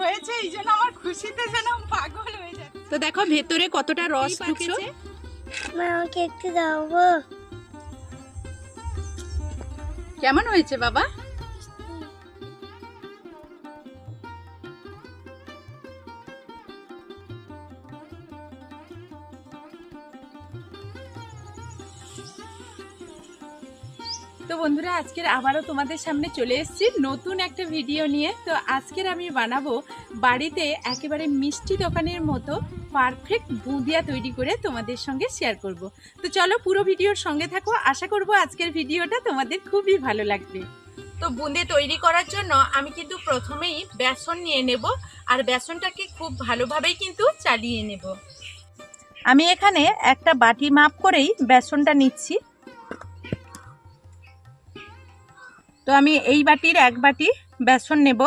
হয়েছে এই জন্য আমার খুশিতে যেন পাগল হয়ে যাচ্ছে। তো দেখো ভেতরে কতটা রস ঢুকছে? মা আমাকে একটু দাও গো। কেমন হয়েছে বাবা? তো বন্ধুরা, আজকের আবারও তোমাদের সামনে চলে এসেছি নতুন একটা ভিডিও নিয়ে। তো আজকের আমি বানাবো বাড়িতে একেবারে মিষ্টি দোকানের মতো পারফেক্ট বুঁদিয়া তৈরি করে তোমাদের সঙ্গে শেয়ার করব। তো চলো পুরো ভিডিওর সঙ্গে থাকো। আশা করব আজকের ভিডিওটা তোমাদের খুবই ভালো লাগবে। তো বুঁদে তৈরি করার জন্য আমি কিন্তু প্রথমেই বেসন নিয়ে নেব আর বেসনটাকে খুব ভালোভাবেই কিন্তু চালিয়ে নেব। আমি এখানে একটা বাটি মাপ করেই বেসনটা নিচ্ছি। তো আমি এই বাটির এক বাটি বেসন নেব।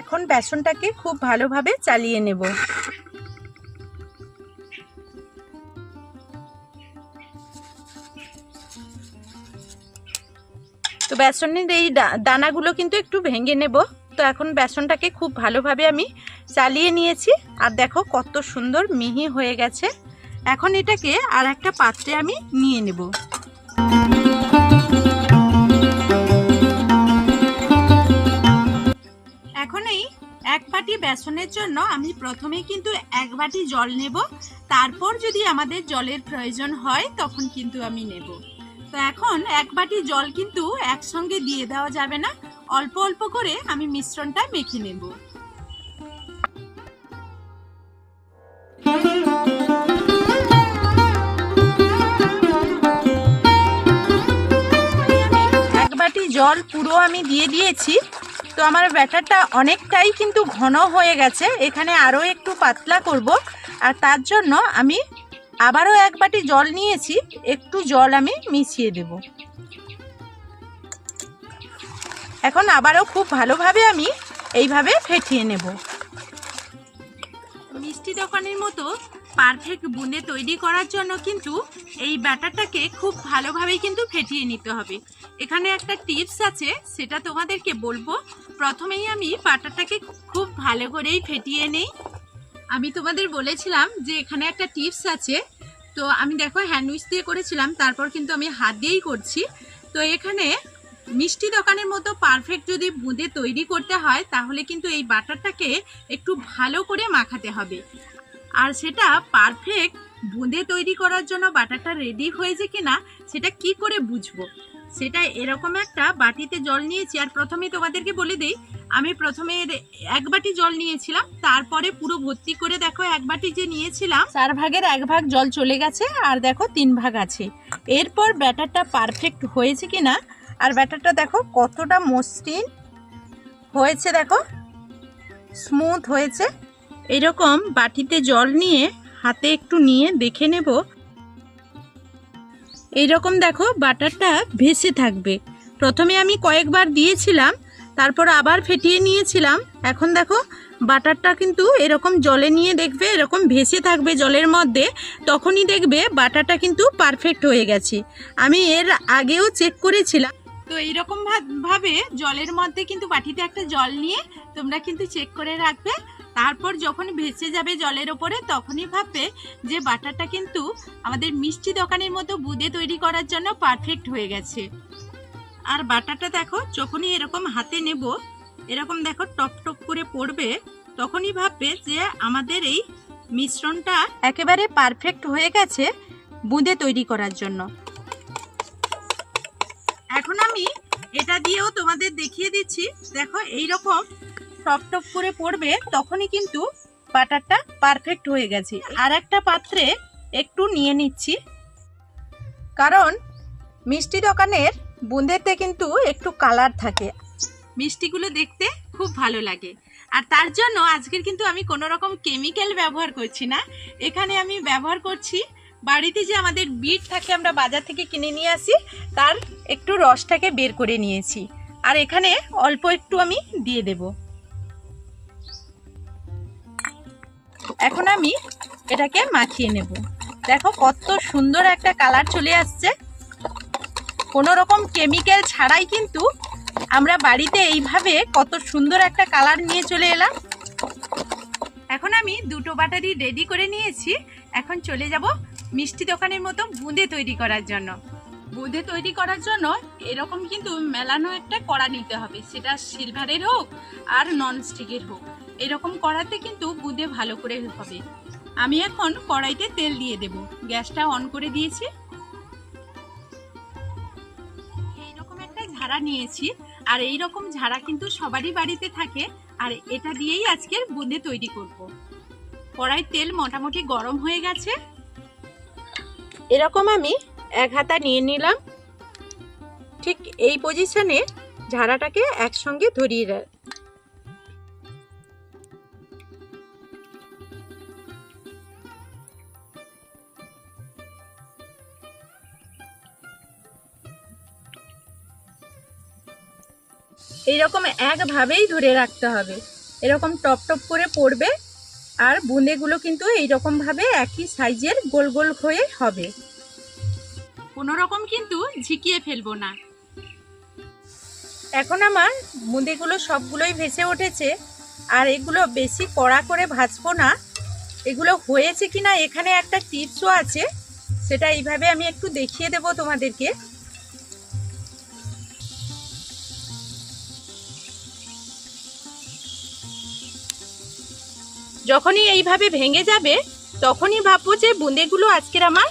এখন বেসনটাকে খুব ভালোভাবে চালিয়ে নেব। তো বেসনের এই দানাগুলো কিন্তু একটু ভেঙে নেব। তো এখন বেসনটাকে খুব ভালোভাবে আমি চালিয়ে নিয়েছি। আর দেখো কত সুন্দর মিহি হয়ে গেছে। এখন এটাকে আর একটা পাত্রে আমি নিয়ে নেব। এক বাটি বেসনের জন্য আমি প্রথমেই কিন্তু এক বাটি জল নেব। তারপর যদি আমাদের জলের প্রয়োজন হয়, তখন কিন্তু আমি নেব। তো এখন এক বাটি জল কিন্তু একসঙ্গে দিয়ে দেওয়া যাবে না। অল্প অল্প করে আমি মিশ্রণটা মেখে নেব। এক বাটি জল পুরো আমি দিয়ে দিয়েছি। তো আমার ব্যাটারটা অনেকটাই কিন্তু ঘন হয়ে গেছে। এখানে আরও একটু পাতলা করব। আর তার জন্য আমি আবারও এক বাটি জল নিয়েছি। একটু জল আমি মিশিয়ে দেব। এখন আবারও খুব ভালোভাবে আমি এইভাবে ফেটিয়ে নেব। মিষ্টি দোকানের মতো পারফেক্ট বুনে তৈরি করার জন্য কিন্তু এই ব্যাটারটাকে খুব ভালোভাবেই কিন্তু ফেটিয়ে নিতে হবে। এখানে একটা টিপস আছে, সেটা তোমাদেরকে বলব। প্রথমেই আমি বাটারটাকে খুব ভালো করেই ফেটিয়ে নেই। আমি তোমাদের বলেছিলাম যে এখানে একটা টিপস আছে। তো আমি দেখো হ্যান্ড উইচ দিয়ে করেছিলাম, তারপর কিন্তু আমি হাত দিয়েই করছি। তো এখানে মিষ্টি দোকানের মতো পারফেক্ট যদি বুঁদে তৈরি করতে হয়, তাহলে কিন্তু এই বাটারটাকে একটু ভালো করে মাখাতে হবে। আর সেটা পারফেক্ট বুঁদে তৈরি করার জন্য বাটারটা রেডি হয়েছে কিনা সেটা কি করে বুঝব? সেটা এরকম একটা বাটিতে জল নিয়েছি, আর প্রথমে তোমাদেরকে বলে দিই, আমি প্রথমে এক বাটি জল নিয়েছিলাম, তারপরে পুরো ভর্তি করে দেখো এক বাটি যে নিয়েছিলাম, চার ভাগের এক ভাগ জল চলে গেছে, আর দেখো তিন ভাগ আছে। এরপর ব্যাটারটা পারফেক্ট হয়েছে কি না আর ব্যাটারটা দেখো কতটা মসৃণ হয়েছে, দেখো। স্মুথ হয়েছে। এরকম বাটিতে জল নিয়ে হাতে একটু নিয়ে দেখে নেব। এইরকম দেখো বাটারটা ভেসে থাকবে। প্রথমে আমি কয়েকবার দিয়েছিলাম, তারপর আবার ফেটিয়ে নিয়েছিলাম। এখন দেখো বাটারটা কিন্তু এরকম জলে নিয়ে দেখবে, এরকম ভেসে থাকবে জলের মধ্যে, তখনই দেখবে বাটারটা কিন্তু পারফেক্ট হয়ে গেছে। আমি এর আগেও চেক করেছিলাম। তো এইরকম ভাবে জলের মধ্যে কিন্তু বাটিতে একটা জল নিয়ে তোমরা কিন্তু চেক করে রাখবে। তারপর যখন ভেসে যাবে জলের ওপরে, তখনই ভাববে যে বাটারটা কিন্তু আমাদের মিষ্টি দোকানের মতো বুদে তৈরি করার জন্য পারফেক্ট হয়ে গেছে। আর বাটারটা দেখো, যখনই এরকম হাতে নেব, এরকম দেখো টপ টপ করে পড়বে, তখনই ভাববে যে আমাদের এই মিশ্রণটা একেবারে পারফেক্ট হয়ে গেছে বুঁদে তৈরি করার জন্য। এখন আমি এটা দিয়েও তোমাদের দেখিয়ে দিচ্ছি। দেখো এই রকম টপ টপ করে পড়বে, তখনই কিন্তু বাটারটা পারফেক্ট হয়ে গেছে। আর একটা পাত্রে একটু নিয়ে নিচ্ছি। কারণ মিষ্টি দোকানের বুঁদেতে কিন্তু একটু কালার থাকে। মিষ্টিগুলো দেখতে খুব ভালো লাগে। আর তার জন্য আজকের কিন্তু আমি কোনো রকম কেমিক্যাল ব্যবহার করছি না। এখানে আমি ব্যবহার করছি, বাড়িতে যে আমাদের বিট থাকে আমরা বাজার থেকে কিনে নিয়ে আসি, তার একটু রসটাকে বের করে নিয়েছি। আর এখানে অল্প একটু আমি দিয়ে দেব। এখন আমি এটাকে মাখিয়ে নেব। দেখো কত সুন্দর একটা কালার চলে আসছে। কোনো রকম কেমিক্যাল ছাড়াই কিন্তু আমরা বাড়িতে এইভাবে কত সুন্দর একটা কালার নিয়ে চলে এলাম। এখন আমি দুটো বাটারি রেডি করে নিয়েছি। এখন চলে যাব মিষ্টি দোকানের মতো বুঁদে তৈরি করার জন্য। বুঁদে তৈরি করার জন্য এরকম কিন্তু মেলানো একটা কড়া নিতে হবে। সেটা সিলভারের হোক আর নন স্টিকের হোক। এরকম কড়াতে কিন্তু বুঁদে ভালো করে হবে। আমি এখন কড়াইতে তেল দিয়ে দেব। গ্যাসটা অন করে দিয়েছি। এইরকম একটা ঝাড়া নিয়েছি। আর এই রকম ঝাড়া কিন্তু সবারই বাড়িতে থাকে। আর এটা দিয়েই আজকের বুঁদে তৈরি করব। কড়াই তেল মোটামুটি গরম হয়ে গেছে। এরকম আমি এক হাতা নিয়ে নিলাম। ঠিক এই পজিশনে ঝাড়াটাকে একসঙ্গে ধরিয়ে এইরকম একভাবেই ধরে রাখতে হবে। এরকম টপ টপ করে পড়বে আর বুঁদেগুলো কিন্তু এইরকমভাবে একই সাইজের গোল গোল হয়ে হবে। কোনো রকম কিন্তু ঝিকিয়ে ফেলব না। এখন আমার বুঁদেগুলো সবগুলোই ভেসে উঠেছে আর এগুলো বেশি কড়া করে ভাজবো না। এগুলো হয়েছে কিনা এখানে একটা টিপসও আছে। সেটা এইভাবে আমি একটু দেখিয়ে দেব তোমাদেরকে। যখনই এইভাবে ভেঙে যাবে, তখনই ভাববো যে বুঁদেগুলো আজকের আমার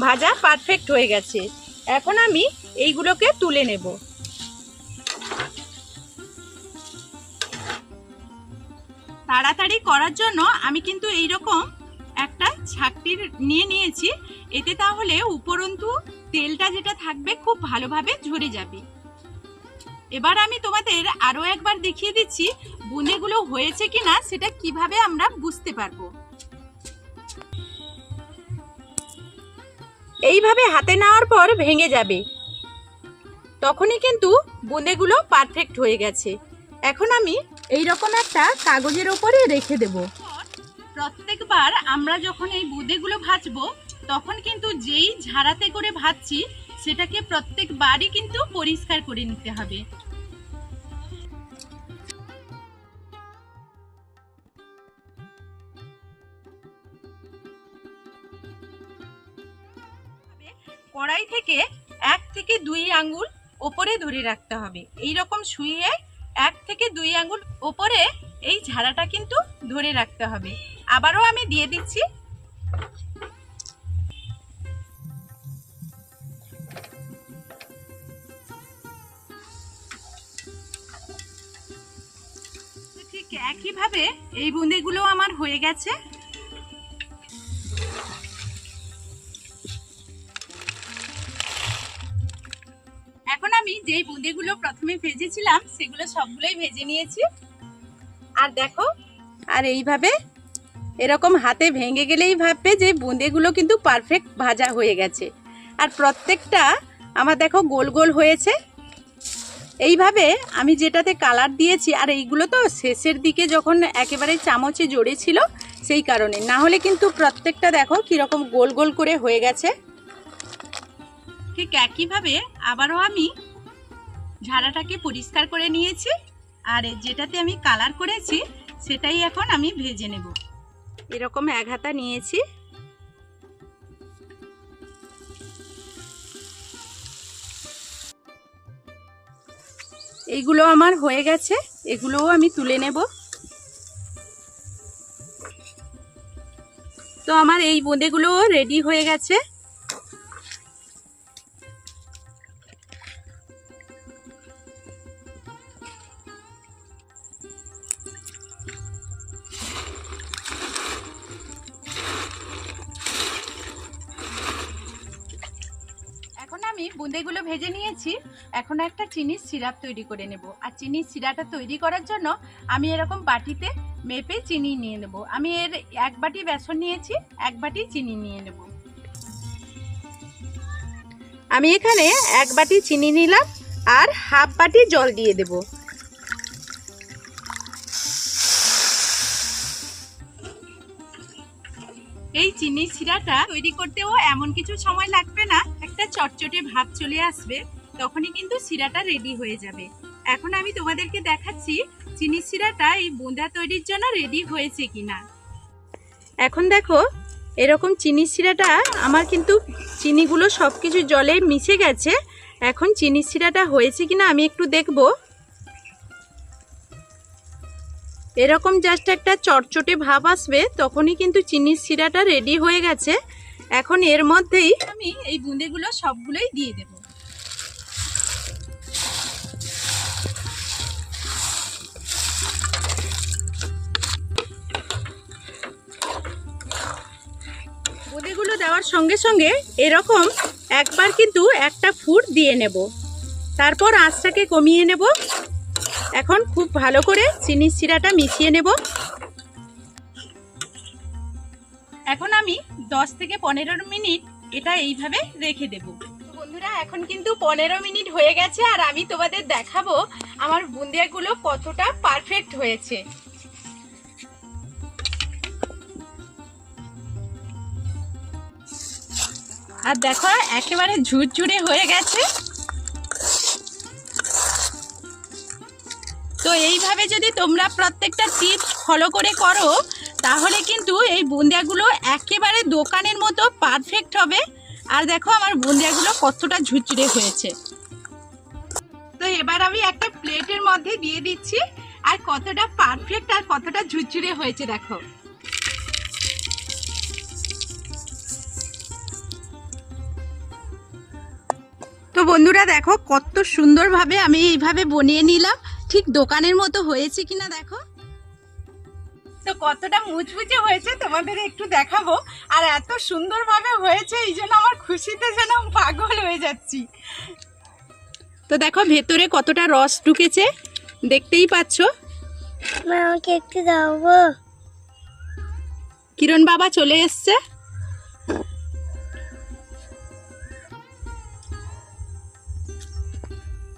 ভাজা পারফেক্ট হয়ে গেছে। এখন আমি এইগুলোকে তুলে নেব। তাড়াতাড়ি করার জন্য আমি কিন্তু এই রকম একটা ছাকটির নিয়ে নিয়েছি। এতে তাহলে উপরন্তু তেলটা যেটা থাকবে খুব ভালোভাবে ঝরে যাবে। এবার আমি তোমাদের আরও একবার দেখিয়ে দিচ্ছি বুঁদেগুলো হয়েছে কিনা, সেটা কীভাবে আমরা বুঝতে পারব। এইভাবে হাতে নেওয়ার পর ভেঙে যাবে। তখনই কিন্তু বুঁদেগুলো পারফেক্ট হয়ে গেছে। এখন আমি এই রকম একটা কাগজের ওপরে রেখে দেব। প্রত্যেকবার আমরা যখন এই বুঁদেগুলো ভাজবো, তখন কিন্তু যেই ঝাড়াতে করে ভাজছি সেটাকে প্রত্যেকবারই কিন্তু পরিষ্কার করে নিতে হবে। কড়াই থেকে এক থেকে দুই আঙ্গুল ওপরে ধরে রাখতে হবে। এই রকম শুয়ে এক থেকে দুই আঙ্গুল ওপরে এই ঝাড়াটা কিন্তু ধরে রাখতে হবে। আবারও আমি দিয়ে দিচ্ছি। ঠিক একইভাবে এই বুঁদেগুলো আমার হয়ে গেছে। এখন আমি যেই বুঁদেগুলো প্রথমে ভেজেছিলাম, সেগুলো সবগুলোই ভেজে নিয়েছি। আর দেখো, আর এইভাবে এরকম হাতে ভেঙে গেলেই ভাববে যে বুঁদেগুলো কিন্তু পারফেক্ট ভাজা হয়ে গেছে। আর প্রত্যেকটা আমার দেখো গোল গোল হয়েছে। এইভাবে আমি যেটাতে কালার দিয়েছি, আর এইগুলো তো শেষের দিকে যখন একেবারে চামচে জড়েছিল সেই কারণে। না হলে কিন্তু প্রত্যেকটা দেখো কীরকম গোল গোল করে হয়ে গেছে। ঠিক একইভাবে আবারও আমি ঝাড়াটাকে পরিষ্কার করে নিয়েছি, আর যেটাতে আমি কালার করেছি, সেটাই এখন আমি ভেজে নেব। এরকম এক হাতা নিয়েছি। এইগুলো আমার হয়ে গেছে, এগুলোও আমি তুলে নেব। তো আমার এই বোঁদেগুলোও রেডি হয়ে গেছে। আমি বুঁদেগুলো ভেজে নিয়েছি। এখন একটা চিনির সিরাপ তৈরি করে নেব। আর চিনির সিরাটা তৈরি করার জন্য আমি এরকম বাটিতে মেপে চিনি নিয়ে নেব। আমি এর এক বাটি বেসন নিয়েছি, এক বাটি চিনি নিয়ে নেব। আমি এখানে এক বাটি চিনি নিলাম আর হাফ বাটি জল দিয়ে দেব। এই চিনির সিরাটা তৈরি করতেও এমন কিছু সময় লাগবে না। একটা চটচটে ভাব চলে আসবে, তখনই কিন্তু সিরাটা রেডি হয়ে যাবে। এখন আমি তোমাদেরকে দেখাচ্ছি চিনি শিরাটা এই বোঁদা তৈরির জন্য রেডি হয়েছে কিনা। এখন দেখো, এরকম চিনি শিরাটা আমার কিন্তু চিনিগুলো সব কিছু জলে মিশে গেছে। এখন চিনি শিরাটা হয়েছে কিনা আমি একটু দেখব। এরকম জাস্ট একটা চটচটে ভাব আসবে, তখনই কিন্তু চিনির শিরাটা রেডি হয়ে গেছে। এখন এর মধ্যেই আমি এই বুঁদেগুলো সবগুলোই দিয়ে দেব। বুঁদিগুলো দেওয়ার সঙ্গে সঙ্গে এরকম একবার কিন্তু একটা ফুট দিয়ে নেব। তারপর আঁচটাকে কমিয়ে নেব। এখন খুব ভালো করে চিনির শিরাটা মিশিয়ে নেব। এখন আমি দশ থেকে পনেরো মিনিট এটা এইভাবে রেখে দেব। বন্ধুরা এখন কিন্তু পনেরো মিনিট হয়ে গেছে আর আমি তোমাদের দেখাবো আমার বুন্দিয়াগুলো কতটা পারফেক্ট হয়েছে। আর দেখো একেবারে ঝুরঝুরে হয়ে গেছে। তো এইভাবে যদি তোমরা প্রত্যেকটা টিপস ফলো করে করো তাহলে কিন্তু এই বুন্দিয়াগুলো একেবারে দোকানের মতো পারফেক্ট হবে। আর দেখো আমার বুন্দিয়াগুলো কতটা ঝুরঝুরে হয়েছে। তো এবার আমি একটা প্লেটের মধ্যে দিয়ে দিচ্ছি, আর কতটা পারফেক্ট আর কতটা ঝুরঝুরে হয়েছে দেখো। তো বন্ধুরা দেখো কত সুন্দরভাবে আমি এইভাবে বনিয়ে নিলাম। ঠিক দোকানের মতো হয়েছে কিনা দেখো। তো কতটা মুচমুচে হয়েছে তোমাদের একটু দেখাবো। আর এত সুন্দরভাবে হয়েছে এই জন্য আমার খুশিতে যেন পাগল হয়ে যাচ্ছি। তো দেখো ভেতরে কতটা রস ঢুকেছে দেখতেই পাচ্ছ? মা আমাকে একটু দাও কিরণ বাবা চলে এসছে।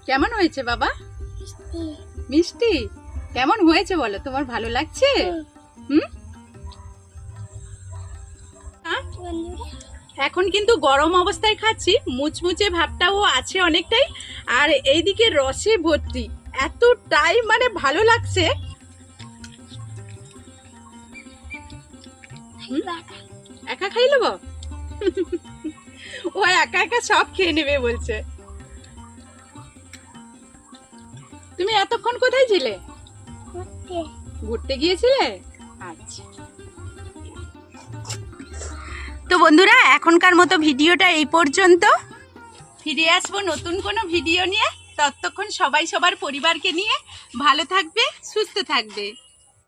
কেমন হয়েছে বাবা? মিষ্টি। কেমন হয়েছে বলো তোমার ভালো লাগছে? হুম? এখন কিন্তু গরম অবস্থায় খাচ্ছি মুচমুচে ভাবটাও আছে অনেকটাই। আর এইদিকে রসে ভর্তি এতটাই মানে ভালো লাগছে। একা খাই নেব? ও একা একা সব খেয়ে নেবে বলছে। তুমি এতক্ষণ কোথায় ছিলে? ঘুরতে। গিয়েছিলে? তো বন্ধুরা, এখনকার মতো ভিডিওটা এই পর্যন্ত। ফিরে আসব নতুন কোনো ভিডিও নিয়ে। ততক্ষণ সবাই সবার পরিবারকে নিয়ে ভালো থাকবে, সুস্থ থাকবে।